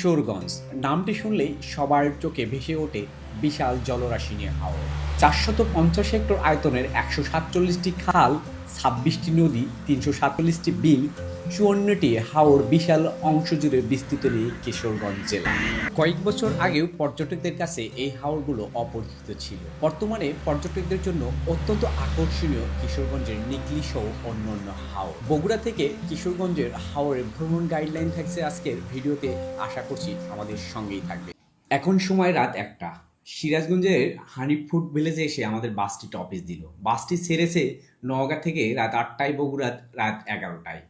কিশোরগঞ্জ। নামটি শুনলেই সবার চোখে ভেসে ওঠে বিশাল জলরাশি নিয়ে হাওর। চারশত পঞ্চাশ হেক্টর আয়তনের একশো সাতচল্লিশটি খাল, ছাব্বিশটি নদী, তিনশো সাতচল্লিশটি বিল চুয়ান্নটি হাওর বিশাল অংশ জুড়ে বিস্তৃত নিয়ে কিশোরগঞ্জ জেলা। কয়েক বছর আগেও পর্যটকদের কাছে এই হাওরগুলো অপরিচিত ছিল। বর্তমানে পর্যটকদের জন্য অত্যন্ত আকর্ষণীয় কিশোরগঞ্জের নিকলি সহ অন্যান্য হাওর। বগুড়া থেকে কিশোরগঞ্জের হাওরের ভ্রমণ গাইডলাইন থাকছে আজকের ভিডিওতে। আশা করছি আমাদের সঙ্গেই থাকবে এখন সময় রাত একটা। সিরাজগঞ্জের হানি ফুড ভিলেজে এসে আমাদের বাসটি টপিস দিল। বাসটি ছেড়েছে নওগাঁ থেকে রাত আটটায় বগুড়া রাত এগারোটায়।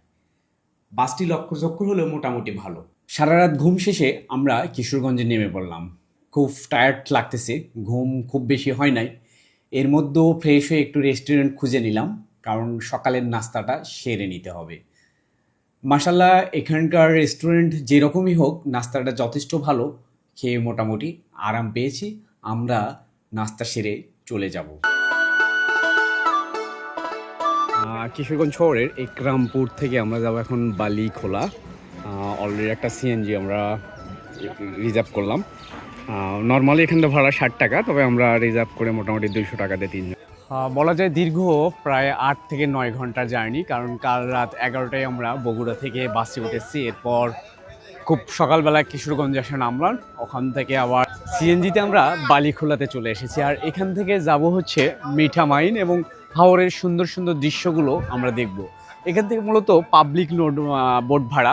বাসটি লক্ষ্যচক্কর হলেও মোটামুটি ভালো। সারা রাত ঘুম শেষে আমরা কিশোরগঞ্জে নেমে পড়লাম। খুব টায়ার্ড লাগতেছে, ঘুম খুব বেশি হয় নাই। এর মধ্যেও ফ্রেশ হয়ে একটু রেস্টুরেন্ট খুঁজে নিলাম, কারণ সকালের নাস্তাটা সেরে নিতে হবে। মাসাল্লাহ এখানকার রেস্টুরেন্ট যেরকমই হোক, নাস্তাটা যথেষ্ট ভালো। খেয়ে মোটামুটি আরাম পেয়েছি। আমরা নাস্তা সেরে চলে যাব। কিশোরগঞ্জ শহরের একরামপুর থেকে আমরা যাব এখন বালি খোলা। অলরেডি একটা সিএনজি আমরা রিজার্ভ করলাম। নর্মালি এখানটা ভাড়া ষাট টাকা, তবে আমরা রিজার্ভ করে মোটামুটি দুইশো টাকাতে তিনজন। বলা যায় দীর্ঘ প্রায় আট থেকে নয় ঘণ্টার জার্নি, কারণ কাল রাত এগারোটায় আমরা বগুড়া থেকে বাসে উঠেছি। এরপর খুব সকালবেলা কিশোরগঞ্জে আসে নামলাম। ওখান থেকে আবার সিএনজিতে আমরা বালিখোলাতে চলে এসেছি। আর এখান থেকে যাব হচ্ছে মিঠা মাইন এবং হাওরের সুন্দর সুন্দর দৃশ্যগুলো আমরা দেখব। এখান থেকে মূলত পাবলিক নোট বোট ভাড়া,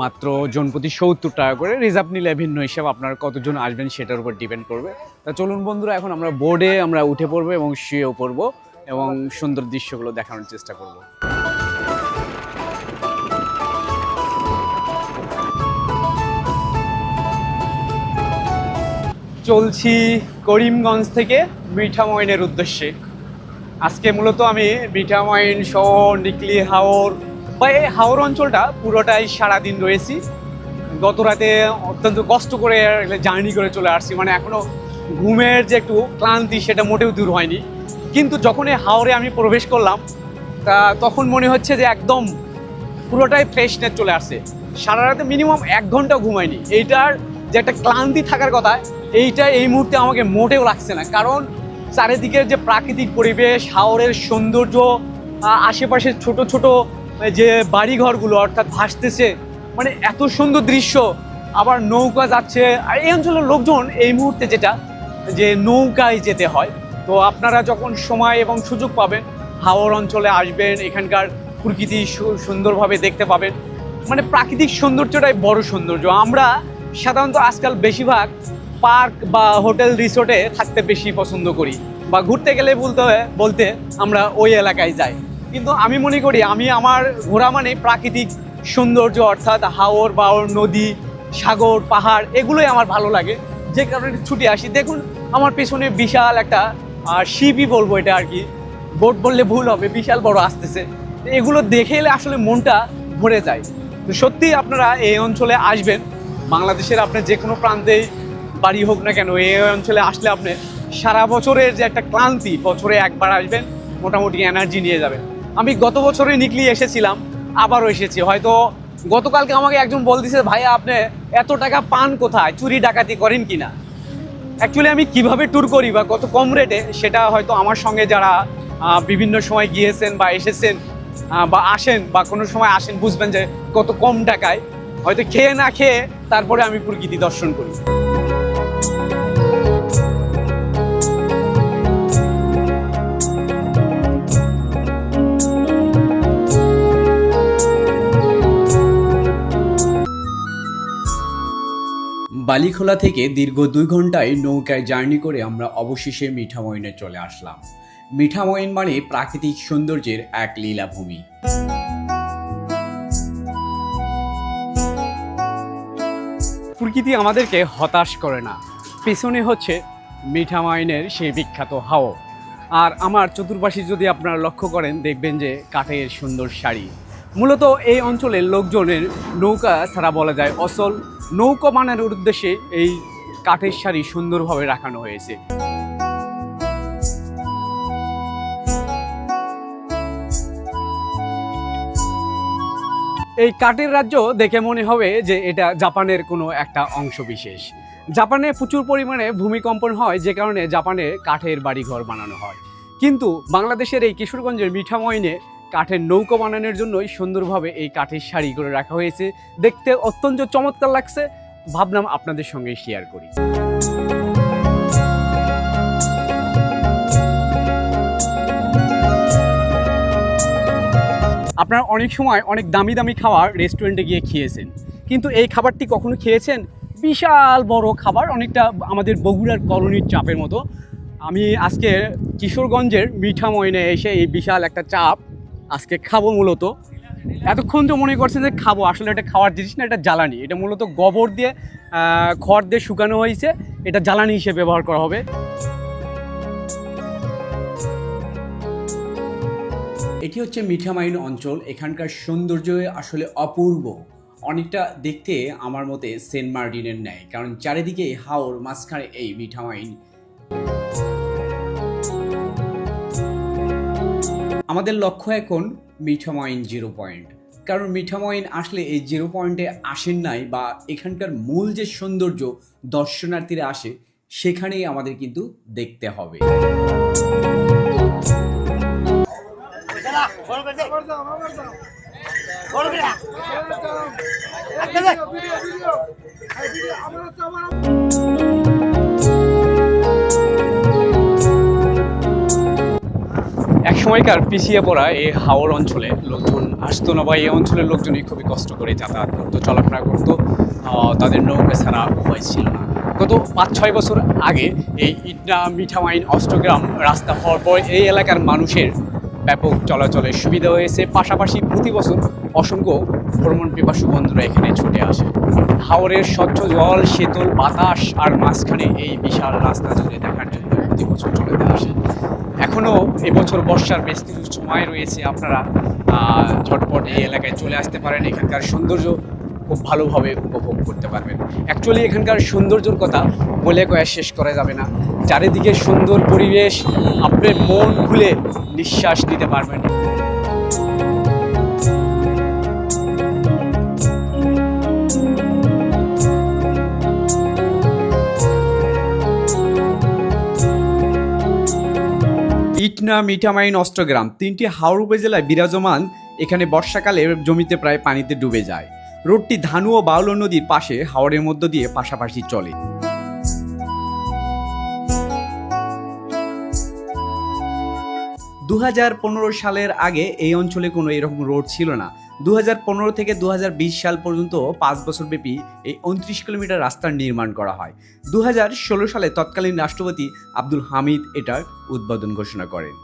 মাত্র জনপ্রতি সত্তর টাকা করে। রিজার্ভ নিলে ভিন্ন হিসাব, আপনার কতজন আসবেন সেটার উপর ডিপেন্ড করবে। তা চলুন বন্ধুরা, এখন আমরা বোর্ডে আমরা উঠে পড়ব এবং শুয়েও পড়ব এবং সুন্দর দৃশ্যগুলো দেখানোর চেষ্টা করব। চলছি করিমগঞ্জ থেকে মিঠামইনের উদ্দেশ্যে। আজকে মূলত আমি মিঠামইন শহর, নিকলি, হাওর, বা এই হাওর অঞ্চলটা পুরোটাই সারাদিন রয়েছি। গত রাতে অত্যন্ত কষ্ট করে জার্নি করে চলে আসছি মানে এখনও ঘুমের যে একটু ক্লান্তি সেটা মোটেও দূর হয়নি। কিন্তু যখন এই হাওরে আমি প্রবেশ করলাম, তা তখন মনে হচ্ছে যে একদম পুরোটাই ফ্রেশনেস চলে আসছে। সারা রাতে মিনিমাম এক ঘণ্টা ঘুমায়নি এইটার যে একটা ক্লান্তি থাকার কথা, এইটা এই মুহূর্তে আমাকে মোটেও লাগছে না। কারণ চারিদিকের যে প্রাকৃতিক পরিবেশ হাওরের সৌন্দর্য আহ, আশেপাশের ছোট ছোট যে বাড়িঘরগুলো অর্থাৎ ভাসতেছে মানে এত সুন্দর দৃশ্য। আবার নৌকা যাচ্ছে। আর এই অঞ্চলের লোকজন এই মুহূর্তে যেটা যে নৌকায় যেতে হয়। তো আপনারা যখন সময় এবং সুযোগ পাবেন হাওর অঞ্চলে আসবেন এখানকার প্রকৃতি সুন্দরভাবে দেখতে পাবেন। মানে প্রাকৃতিক সৌন্দর্যটাই বড় সৌন্দর্য। আমরা সাধারণত আজকাল বেশিরভাগ পার্ক বা হোটেল রিসোর্টে থাকতে বেশি পছন্দ করি বা ঘুরতে গেলে বলতে বলতে আমরা ওই এলাকায় যাই। কিন্তু আমি মনে করি, আমি আমার ঘোরা মানে প্রাকৃতিক সৌন্দর্য অর্থাৎ হাওর বাওর নদী, সাগর, পাহাড়, এগুলোই আমার ভালো লাগে। যে কারণে ছুটি আসি। দেখুন, আমার পেছনে বিশাল একটা শিপই বলব এটা আর কি। বোট বললে ভুল হবে, বিশাল বড় আসতেছে। এগুলো দেখে এলে আসলে মনটা ভরে যায়। তো সত্যি আপনারা এই অঞ্চলে আসবেন। বাংলাদেশের আপনার যে কোনো প্রান্তেই বাড়ি হোক না কেন এই অঞ্চলে আসলে আপনি সারা বছরের যে একটা ক্লান্তি, বছরে একবার আসবেন, মোটামুটি এনার্জি নিয়ে যাবেন। আমি গত বছরে নিকলি এসেছিলাম, আবারও এসেছি। হয়তো গতকালকে আমাকে একজন বলতেছে ভাইয়া আপনি এত টাকা পান কোথায়? চুরি ডাকাতি করেন কি না? অ্যাকচুয়ালি আমি কীভাবে ট্যুর করি বা কত কম রেটে সেটা হয়তো আমার সঙ্গে যারা বিভিন্ন সময় গিয়েছেন বা এসেছেন বা আসেন, বা কোনো সময় আসেন, বুঝবেন যে কত কম টাকায়। হয়তো খেয়ে না খেয়ে তারপরে আমি প্রকৃতি দর্শন করি। বালিখোলা থেকে দীর্ঘ দুই ঘন্টায় নৌকায় জার্নি করে আমরা অবশেষে মিঠামইনে চলে আসলাম। মিঠামইন মানে প্রাকৃতিক সৌন্দর্যের এক লীলাভূমি। প্রকৃতি আমাদেরকে হতাশ করে না। পেছনে হচ্ছে মিঠামাইনের সেই বিখ্যাত হাও আর আমার চতুর্পাশে যদি আপনারা লক্ষ্য করেন, দেখবেন যে কাঠের সুন্দর শাড়ি মূলত এই অঞ্চলের লোকজনের নৌকা ছাড়া বলা যায় অসল নৌকা বানানোর উদ্দেশ্যে এই কাঠের শাড়ি সুন্দরভাবে রাখানো হয়েছে। এই কাঠের রাজ্য দেখে মনে হবে যে এটা জাপানের কোনো একটা অংশ বিশেষ। জাপানে প্রচুর পরিমাণে ভূমিকম্পন হয় যে কারণে জাপানে কাঠের বাড়িঘর বানানো হয়। কিন্তু বাংলাদেশের এই কিশোরগঞ্জের মিঠামইনে কাঠের নৌকো বানানোর জন্যই সুন্দরভাবে এই কাঠের শাড়ি করে রাখা হয়েছে। দেখতে অত্যন্ত চমৎকার লাগছে। ভাবলাম আপনাদের সঙ্গে শেয়ার করি। আপনারা অনেক সময় অনেক দামি দামি খাবার রেস্টুরেন্টে গিয়ে খেয়েছেন। কিন্তু এই খাবারটি কখনো খেয়েছেন? বিশাল বড় খাবার, অনেকটা আমাদের বগুড়ার কলোনির চাপের মতো। আমি আজকে কিশোরগঞ্জের মিঠামইনে এসে এই বিশাল একটা চাপ আজকে খাব মূলত। এতক্ষণ তো মনে করছেন যে খাব, আসলে এটা খাওয়ার জিনিস না, এটা জ্বালানি। এটা মূলত গোবর দিয়ে খড় দিয়ে শুকানো হয়েছে, এটা জ্বালানি হিসেবে ব্যবহার করা হবে। এটি হচ্ছে মিঠামাইন অঞ্চল, এখানকার সৌন্দর্য আসলে অপূর্ব। অনেকটা দেখতে আমার মতে সেন্ট মার্টিনের ন্যায়, কারণ চারিদিকে হাওর, মাঝখানে এই মিঠামাইন। আমাদের লক্ষ্য এখন মিঠামাইন জিরো পয়েন্ট। কারণ মিঠামাইন আসলে এই জিরো পয়েন্টে আসেন নাই বা এখানকার মূল যে সৌন্দর্য দর্শনার্থীরা আসে, সেখানেই আমাদের কিন্তু দেখতে হবে। এক সময়কার পিছিয়ে পড়া এই হাওর অঞ্চলে লোকজন আসতো না বা এই অঞ্চলের লোকজনই খুবই কষ্ট করে যাতায়াত করতো, চলাফেরা করতো। তাদের নৌকা ছাড়া উপায় ছিল না। গত পাঁচ ছয় বছর আগে এই ইটনা মিঠামাইন অষ্টগ্রাম রাস্তা হওয়ার পর এই এলাকার মানুষের ব্যাপক চলাচলের সুবিধা হয়েছে। পাশাপাশি প্রতি বছর অসংখ্য ভ্রমণ পিপাসু বন্ধুরা এখানে ছুটে আসে। হাওরের স্বচ্ছ জল, শীতল বাতাস আর মাঝখানে এই বিশাল রাস্তা জুড়ে দেখার জন্য। প্রতি বছর চলেতে আসে এখনও এবছর বর্ষার বেশ কিছু সময় রয়েছে, আপনারা ঝটপট এই এলাকায় চলে আসতে পারেন। এখানকার সৌন্দর্য খুব ভালোভাবে উপভোগ করতে পারবেন। অ্যাকচুয়ালি এখানকার সৌন্দর্যর কথা বলে কয়ে শেষ করা যাবে না। চারিদিকে সুন্দর পরিবেশ আপনি মন খুলে নিঃশ্বাস নিতে পারবেন। ইটনা মিঠামাইন অষ্টগ্রাম তিনটি হাওড় উপজেলায় বিরাজমান। এখানে বর্ষাকালে জমিতে প্রায় পানিতে ডুবে যায়। রোডটি ধানু ও বাউল নদীর পাশে হাওড়ের মধ্য দিয়ে পাশাপাশি চলে। দু হাজার পনেরো সালের আগে এই অঞ্চলে কোনো এরকম রোড ছিল না। দু হাজার পনেরো থেকে দু হাজার বিশ সাল পর্যন্ত পাঁচ বছর ব্যাপী এই উনত্রিশ কিলোমিটার রাস্তার নির্মাণ করা হয়। দু হাজার ষোলো সালে তৎকালীন রাষ্ট্রপতি আব্দুল হামিদ এটার উদ্বোধন ঘোষণা করেন।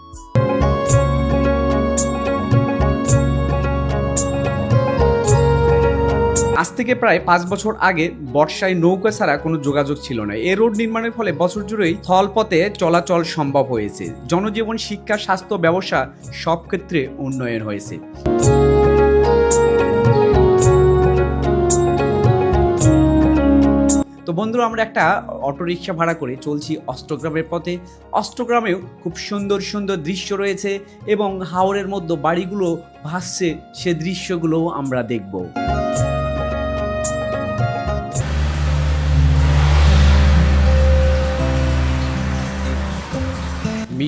আজ থেকে প্রায় পাঁচ বছর আগে বর্ষায় নৌকা ছাড়া কোনো যোগাযোগ ছিল না। এ রোড নির্মাণের ফলে বছর জুড়েই স্থলপথে চলাচল সম্ভব হয়েছে। জনজীবন, শিক্ষা, স্বাস্থ্য, ব্যবসা সব ক্ষেত্রে উন্নয়ন হয়েছে। তো বন্ধুরা, আমরা একটা অটোরিকশা ভাড়া করে চলছি অষ্টগ্রামের পথে। অষ্টগ্রামেও খুব সুন্দর সুন্দর দৃশ্য রয়েছে এবং হাওরের মধ্যে বাড়িগুলো ভাসছে। সে দৃশ্যগুলোও আমরা দেখব।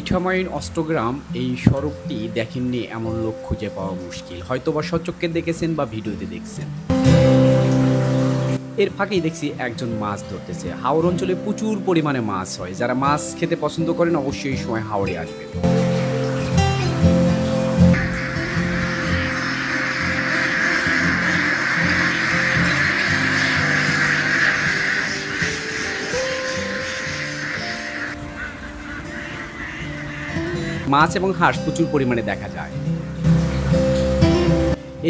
মিঠামাইন অষ্টগ্রাম এই সড়কটি দেখেননি এমন লোক খুঁজে পাওয়া মুশকিল। হয়তো বা সচক্ষে দেখেছেন বা ভিডিওতে দেখছেন। এর ফাঁকেই দেখছি একজন মাছ ধরতেছে। হাওড় অঞ্চলে প্রচুর পরিমাণে মাছ হয়। যারা মাছ খেতে পছন্দ করেন অবশ্যই সময় হাওড়ে আসবেন। মাছ এবং হাঁস প্রচুর পরিমাণে দেখা যায়।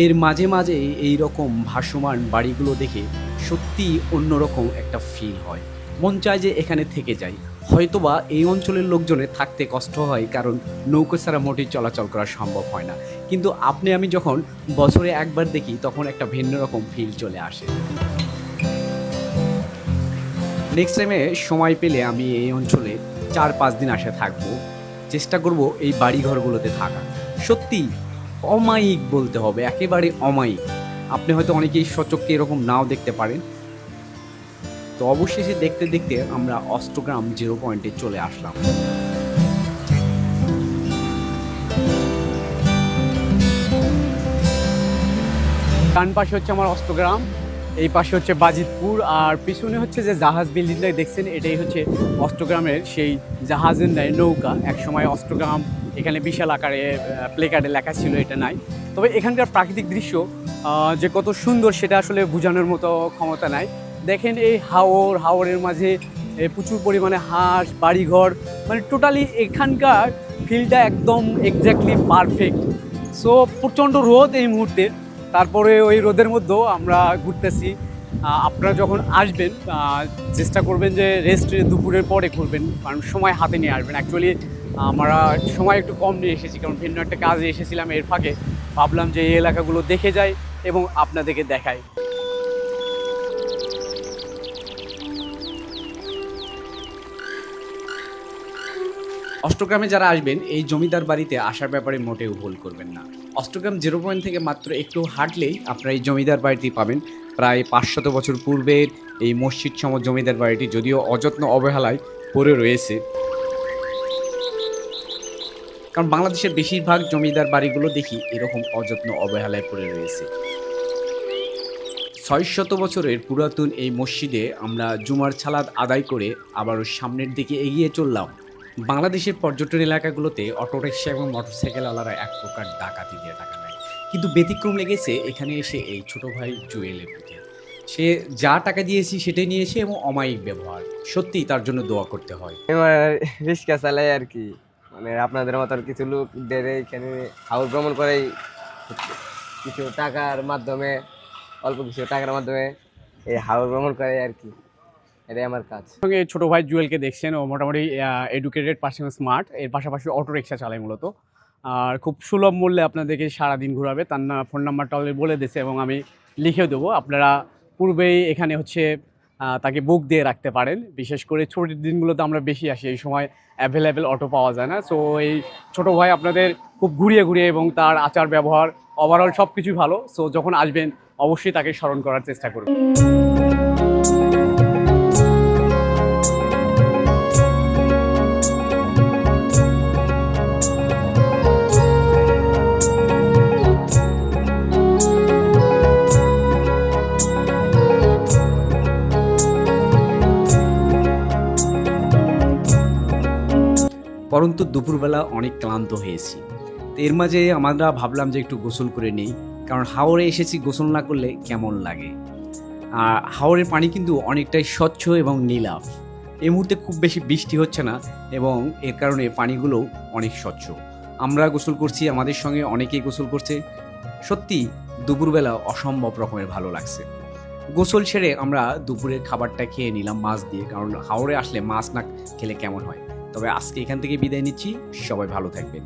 এর মাঝে মাঝে এই রকম ভাসমান বাড়িগুলো দেখে সত্যি অন্যরকম একটা ফিল হয়। মন চায় যে এখানে থেকে যাই। হয়তোবা এই অঞ্চলের লোকজনের থাকতে কষ্ট হয়, কারণ নৌকো ছাড়া মোটেই চলাচল করা সম্ভব হয় না। কিন্তু আপনি, আমি যখন বছরে একবার দেখি, তখন একটা ভিন্ন রকম ফিল চলে আসে। নেক্সট টাইমে সময় পেলে আমি এই অঞ্চলে চার পাঁচ দিন আসে থাকব। চেষ্টা করব এই বাড়িঘরগুলোতে থাকা। সত্যি, অমায়িক বলতে হবে, একেবারে অমায়িক। আপনি হয়তো অনেকেই সচক্ষে এরকম নাও দেখতে পারেন। তো অবশেষে দেখতে দেখতে আমরা অষ্টগ্রাম জিরো পয়েন্টে চলে আসলাম। ডান পাশে হচ্ছে আমার অষ্টগ্রাম। এই পাশে হচ্ছে বাজিতপুর আর পিছনে হচ্ছে যে জাহাজ বিল্ডিংটা দেখছেন, এটাই হচ্ছে অষ্টগ্রামের সেই জাহাজের ন্যায় নৌকা। একসময় অষ্টগ্রাম এখানে বিশাল আকারে প্লে কার্ডে লেখা ছিল, এটা নাই। তবে এখানকার প্রাকৃতিক দৃশ্য যে কত সুন্দর সেটা আসলে বোঝানোর মতো ক্ষমতা নাই। দেখেন এই হাওর, হাওরের মাঝে প্রচুর পরিমাণে হাঁস, বাড়িঘর মানে টোটালি এখানকার ফিলটা একদম এক্স্যাক্টলি পারফেক্ট সো প্রচণ্ড রোদ এই মুহূর্তে। তারপরে ওই রোদের মধ্যেও আমরা ঘুরতেছি। আপনারা যখন আসবেন চেষ্টা করবেন যে রেস্ট দুপুরের পরে করবেন কারণ সময় হাতে নিয়ে আসবেন। অ্যাকচুয়ালি আমরা সময় একটু কম নিয়ে এসেছি, কারণ ভিন্ন একটা কাজে এসেছিলাম এর ফাঁকে। ভাবলাম যে এই এলাকাগুলো দেখে যাই এবং আপনাদেরকে দেখাই। অষ্টগ্রামে যারা আসবেন, এই জমিদার বাড়িতে আসার ব্যাপারে মোটেও ভুল করবেন না। অষ্টগ্রাম জিরো পয়েন্ট থেকে মাত্র একটু হাঁটলেই আপনারা এই জমিদার বাড়িটি পাবেন। প্রায় পাঁচশত বছর পূর্বের এই মসজিদ সম জমিদার বাড়িটি যদিও অযত্ন অবহেলায় পড়ে রয়েছে। কারণ বাংলাদেশের বেশিরভাগ জমিদার বাড়িগুলো দেখি এরকম অযত্ন অবহেলায় পড়ে রয়েছে। ছয় শত বছরের পুরাতন এই মসজিদে আমরা জুমার ছালাদ আদায় করে আবারও সামনের দিকে এগিয়ে চললাম। বাংলাদেশের পর্যটন এলাকাগুলোতে অটোরিকশা এবং মোটরসাইকেল আলারা এক প্রকার ডাকাতি দিয়ে টাকা নেয়। কিন্তু ব্যতিক্রম লেগেছে এখানে এসে এই ছোট ভাই জুয়েলের প্রতি সে যা টাকা দিয়েছি সেটাই নিয়েছে এবং অমায়িক ব্যবহার। সত্যি তার জন্য দোয়া করতে হয়। রিক্সা চালাই আর কি। মানে আপনাদের মতো কিছু লোক দেরে এখানে হাউস ভ্রমণ করে কিছু টাকার মাধ্যমে, অল্প কিছু টাকার মাধ্যমে এই হাউস ভ্রমণ করে আর কি। এটাই আমার কাজ। সঙ্গে ছোট ভাই জুয়েলকে দেখছেন, ও মোটামুটি এডুকেটেড পার্সন স্মার্ট এর পাশাপাশি অটো রিক্সা চালায় মূলত। আর খুব সুলভ মূল্যে আপনাদেরকে সারাদিন ঘোরাবে। তার না ফোন নাম্বারটা অলরেডি বলে দিয়েছে এবং আমি লিখেও দেবো। আপনারা পূর্বেই এখানে হচ্ছে তাকে বুক দিয়ে রাখতে পারেন। বিশেষ করে ছুটির দিনগুলোতে আমরা বেশি আসি, এই সময় অ্যাভেলেবেল অটো পাওয়া যায় না। সো এই ছোট ভাই আপনাদের খুব ঘুরিয়ে ঘুরিয়ে এবং তার আচার ব্যবহার ওভারঅল সব কিছুই ভালো। সো যখন আসবেন, অবশ্যই তাকে স্মরণ করার চেষ্টা করবেন পরন্তু দুপুরবেলা অনেক ক্লান্ত হয়েছি। এর মাঝে আমরা ভাবলাম যে একটু গোসল করে নেই, কারণ হাওড়ে এসেছি গোসল না করলে কেমন লাগে? আর হাওড়ের পানি কিন্তু অনেকটাই স্বচ্ছ এবং নীলাভ। এই মুহূর্তে খুব বেশি বৃষ্টি হচ্ছে না এবং এর কারণে পানিগুলো অনেক স্বচ্ছ। আমরা গোসল করছি, আমাদের সঙ্গে অনেকেই গোসল করছে। সত্যি, দুপুরবেলা অসম্ভব রকমের ভালো লাগছে। গোসল সেরে আমরা দুপুরের খাবারটা খেয়ে নিলাম মাছ দিয়ে, কারণ হাওড়ে আসলে মাছ না খেলে কেমন হয়? তবে আজকে এখান থেকে বিদায় নিচ্ছি। সবাই ভালো থাকবেন।